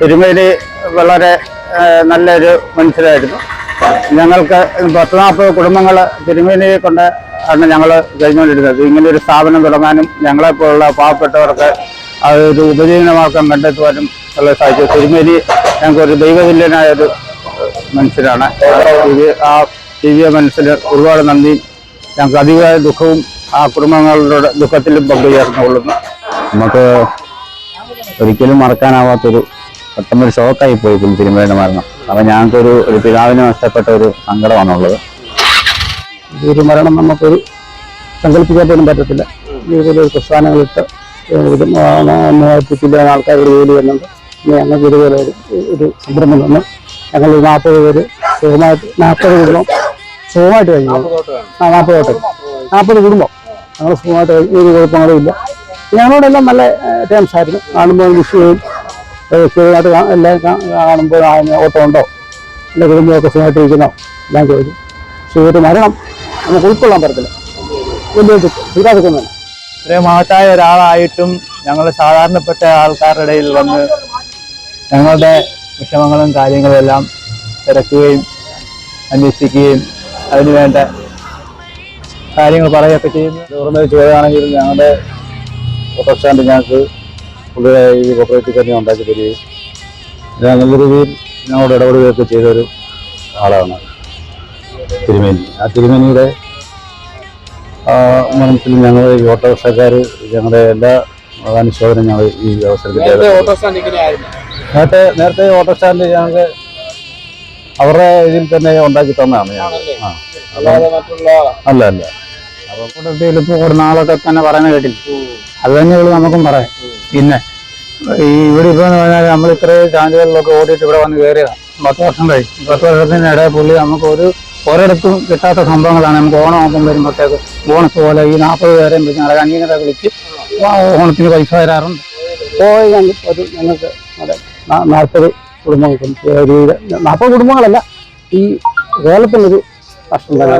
തിരുമേനി വളരെ നല്ലൊരു മനുഷ്യരായിരുന്നു. ഞങ്ങൾക്ക് പത്ത് നാൽപ്പത് കുടുംബങ്ങൾ തിരുമേനിയെ കൊണ്ട് ആണ് ഞങ്ങൾ കഴിഞ്ഞുകൊണ്ടിരുന്നത്. ഇങ്ങനെ ഒരു സ്ഥാപനം തുടങ്ങാനും ഞങ്ങളെപ്പോലുള്ള പാവപ്പെട്ടവർക്ക് അതൊരു ഉപജീവനമാർഗം കണ്ടെത്തുവാനും ഉള്ള സാധിച്ചു തിരുമേനി ഞങ്ങൾക്കൊരു ദൈവതുല്യനായ ഒരു മനുഷ്യരാണ് ആ ദിവ്യ മനുഷ്യന് ഒരുപാട് നന്ദി. ഞങ്ങൾക്ക് അധികമായ ദുഃഖവും ആ കുടുംബങ്ങളുടെ ദുഃഖത്തിലും പങ്കുചേർന്നുകൊള്ളുന്നു. നമുക്ക് ഒരിക്കലും മറക്കാനാവാത്തൊരു പെട്ടെന്നൊരു ഷോക്കായി പോയി പുള്ളി തിരുമലയുടെ മരണം. അപ്പൊ ഞങ്ങൾക്കൊരു ഒരു പിതാവിനെ നഷ്ടപ്പെട്ട ഒരു സങ്കടമാണുള്ളത്. ഒരു മരണം നമുക്കൊരു സങ്കല്പിക്കാൻ പോലും പറ്റത്തില്ല. ഇതുപോലെ ഒരു പ്രസ്ഥാനങ്ങളിട്ട് ഇതും ആൾക്കാർ ജോലി വരുന്നുണ്ട് ഞങ്ങൾക്ക് ഇതുപോലെ ഒരു ഒരു സംരംഭം തന്നു ഞങ്ങൾ ഒരു നാൽപ്പത് പേര് സുഖമായിട്ട് നാൽപ്പത് കുടുംബം സുഖമായിട്ട് കഴിഞ്ഞു. ആ നാൽപ്പത് തോട്ടം നാൽപ്പത് കുടുംബം. ഞങ്ങൾ സുഖമായിട്ട് കഴിഞ്ഞു. ഒരു കുഴപ്പങ്ങളും ഇല്ല. ഞങ്ങളോടെല്ലാം നല്ല ടേംസ് ആയിരുന്നു. കാണുമ്പോൾ വിഷയവും സുഖമായിട്ട് കാ- എല്ലാം കാണുമ്പോൾ ഓട്ടം ഉണ്ടോ? എന്റെ കുടുംബമൊക്കെ സുഖമായിട്ട് ഇരിക്കുന്നോ എല്ലാം ചോദിച്ചു. പക്ഷേ ഒരു മരണം നമുക്ക് ഉൾക്കൊള്ളാൻ പറ്റത്തില്ല. വലിയ തീരാതിക്കുന്നു ഇത്രയും മഹത്തായ ഒരാളായിട്ടും ഞങ്ങൾ സാധാരണപ്പെട്ട ആൾക്കാരുടെ ഇടയിൽ വന്ന് ഞങ്ങളുടെ വിഷമങ്ങളും കാര്യങ്ങളും എല്ലാം തിരക്കുകയും അന്വേഷിക്കുകയും അതിനുവേണ്ട കാര്യങ്ങൾ പറയുകയൊക്കെ ചെയ്യുന്നു. ഗവർണർ ചോദ്യമാണെങ്കിൽ ഞങ്ങളുടെ ഓട്ടോ സ്റ്റാൻഡ് ഞങ്ങൾക്ക് പുള്ളിയുടെ ഈ കോപ്പറേറ്റീവ് തന്നെ ഉണ്ടാക്കി തരികയും ഞാൻ നല്ല രീതിയിൽ ഞങ്ങളോട് ഇടപെടുകയൊക്കെ ചെയ്തൊരു ആളാണ് തിരുമേനി. ആ തിരുമേനിയുടെ ആ, മനസ്സിൽ ഞങ്ങൾ ഈ ഓട്ടോറിക്ഷക്കാർ ഞങ്ങളുടെ എല്ലാ അനുശോചനം ഞങ്ങൾ ഈ അവസരത്തിൽ. നേരത്തെ നേരത്തെ ഓട്ടോ സ്റ്റാൻഡ് ഞങ്ങൾക്ക് അവരുടെ ഇതിൽ തന്നെ ഉണ്ടാക്കി തന്നതാണ് ഞങ്ങൾ. അല്ല അല്ല. അല്ല ഇപ്പോൾ ഒരു നാളൊക്കെ തന്നെ പറയുന്ന കേട്ടില്ല? അത് തന്നെയുള്ളൂ നമുക്കും പറയാം പിന്നെ ഈ ഇവിടെ ഇപ്പോൾ എന്ന് പറഞ്ഞാൽ നമ്മൾ ഇത്രയും ചാനലുകളിലൊക്കെ ഓടിയിട്ട് ഇവിടെ വന്ന് കയറിയതാണ് പത്ത് വർഷം കഴിഞ്ഞു. പത്ത് വർഷത്തിനിടെ പുള്ളി നമുക്ക് ഒരു ഒരിടത്തും കിട്ടാത്ത സംഭവങ്ങളാണ്. നമുക്ക് ഓണം ആകുമ്പോൾ വരുമ്പോഴത്തേക്ക് ബോണസ് പോലെ ഈ നാൽപ്പത് പേരെയും വിളിച്ച് നടക്കാൻ ഇങ്ങനെ വിളിച്ച് ഓണത്തിന് പൈസ തരാറുണ്ട്. പോയി ഞങ്ങൾക്ക് നാൽപ്പത് കുടുംബങ്ങൾക്കും നാൽപ്പത് കുടുംബങ്ങളല്ല ഈ കേരളത്തിലൊരു കഷ്ടം തന്നെ